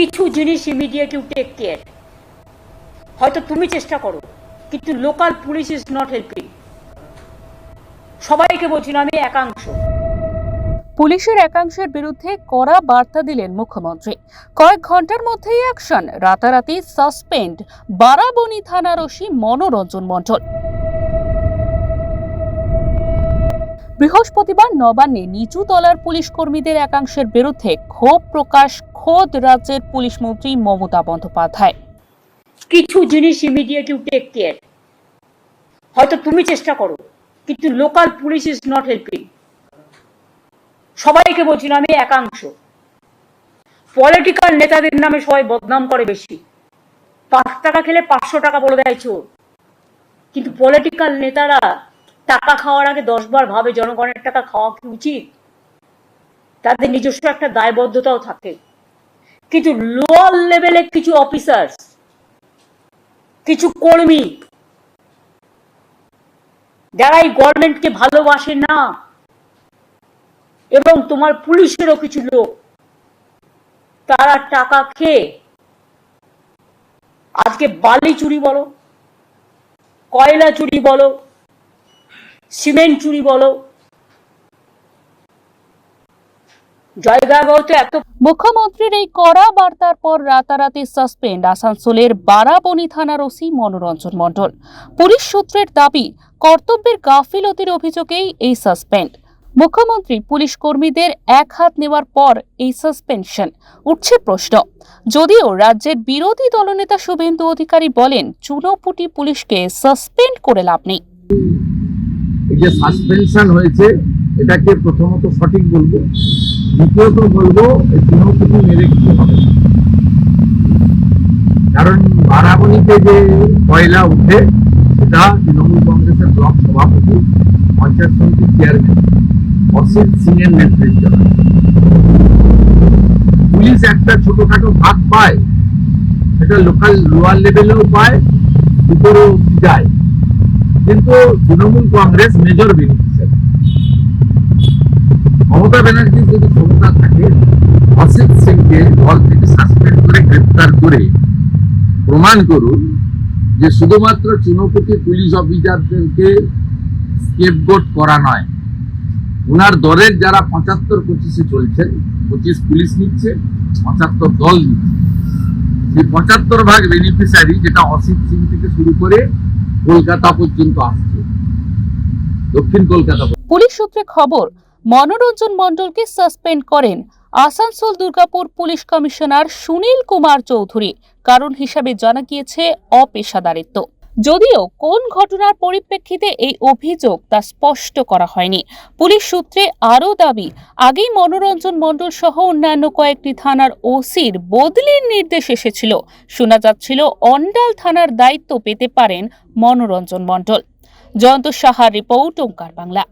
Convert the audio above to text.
কিছু জিনিস immediate you take care হয়তো তুমি চেষ্টা করো, কিন্তু local police is not helping সবাইকে বলছি আমি একাংশ। পুলিশের একাংশের বিরুদ্ধে কড়া বার্তা দিলেন মুখ্যমন্ত্রী। কয়েক ঘণ্টার মধ্যেই অ্যাকশন রাতারাতি সাসপেন্ড বারাবণী থানার ওসি মনোরঞ্জন মণ্ডল। বৃহস্পতিবার নবান্নে নিচু তলার পুলিশ কর্মীদের একাংশের বিরুদ্ধে ক্ষোভ প্রকাশ খোদ রাজ্যের পুলিশ মন্ত্রী মমতা বন্দ্যোপাধ্যায়। কিছু জিনিস ইমিডিয়েট ইউ টেক কেয়ার হয়তো তুমি চেষ্টা করো, কিন্তু local police is not helping সবাইকে বলছি না আমি একাংশ। পলিটিক্যাল নেতাদের নামে সবাই বদনাম করে বেশি। পাঁচ টাকা খেলে পাঁচশো টাকা বলে দেয় চোর। কিন্তু পলিটিক্যাল নেতারা টাকা খাওয়ার আগে দশবার ভাবে জনগণের টাকা খাওয়া কি উচিত? তাদের নিজস্ব একটা দায়বদ্ধতাও থাকে। কিন্তু লোয়ার লেভেলে কিছু অফিসার্স কিছু কর্মী, যারা এই গভর্নমেন্টকে ভালোবাসে না, এবং তোমার পুলিশেরও কিছু লোক, তারা টাকা খেয়ে আজকে বালি চুরি বলো, কয়লা চুরি বলো, সিমেন্ট চুরি বলো এত মুখ্যমন্ত্রীর এই কড়া বার্তার পর রাতারাতি সাসপেন্ড আসানসোলের বারাবণী থানার ওসি মনোরঞ্জন মণ্ডল। পুলিশ সূত্রের দাবি কর্তব্যের গাফিলতির অভিযোগেই এই সাসপেন্ড। মুখ্যমন্ত্রী পুলিশ কর্মীদের এক হাত নেওয়ার পর এই সাসপেনশন। উঠছে প্রশ্ন। যদিও রাজ্যের বিরোধী দলনেতা শুভেন্দু অধিকারী বলেন চুনোপুটি পুলিশকে সাসপেন্ড করে লাভ নেই। যে সাসপেনশন হয়েছে এটাকে প্রথমত সঠিক বলব। দ্বিতীয়ত বলব এই মেরে কিছু হবে কারণ বারাবণীতে যে কয়লা উঠে, সেটা তৃণমূল কংগ্রেসের ব্লক সভাপতি, পঞ্চায়েত সমিতির চেয়ারম্যান অসিত সিং এর নেতৃত্বে। পুলিশ একটা ছোটখাটো ভাগ পায়, সেটা লোকাল লোয়ার লেভেলেও পায়, উপরেও যায়। কিন্তু তৃণমূল কংগ্রেস মেজর বেনিফিশিয়ারি মমতা ব্যানার্জি যদি ক্ষমতা থাকে অসিত সিংকে দল থেকে সাসপেন্ড করে গ্রেপ্তার করে প্রমাণ করুন যে শুধুমাত্র চুনকুটি পুলিশ অফিসারদেরকে স্কেপগোট করা নয় ওনার দলের যারা পঁচাত্তর পঁচিশে চলছেন পঁচিশ পুলিশ নিচ্ছে, পঁচাত্তর দল নিচ্ছে সেই পঁচাত্তর ভাগ বেনিফিশিয়ারি যেটা অসিত সিং থেকে শুরু করে কলকাতা পর্যন্ত আসছে, দক্ষিণ কলকাতা। পুলিশ সূত্রে খবর মনোরঞ্জন মণ্ডলকে সাসপেন্ড করেন। আসানসোল দুর্গাপুর পুলিশ কমিশনার সুনীল কুমার চৌধুরী, কারণ হিসাবে জানা গিয়েছে অপেশাদারিত্ব। যদিও কোন ঘটনার পরিপ্রেক্ষিতে এই অভিযোগ তা স্পষ্ট করা হয়নি। পুলিশ সূত্রে আরও দাবি, আগেই মনোরঞ্জন মণ্ডল সহ অন্যান্য কয়েকটি থানার ওসির বদলির নির্দেশ এসেছিল। শোনা যাচ্ছিল অন্ডাল থানার দায়িত্ব পেতে পারেন মনোরঞ্জন মণ্ডল। জয়ন্ত সাহার রিপোর্ট, ওঙ্কার বাংলা।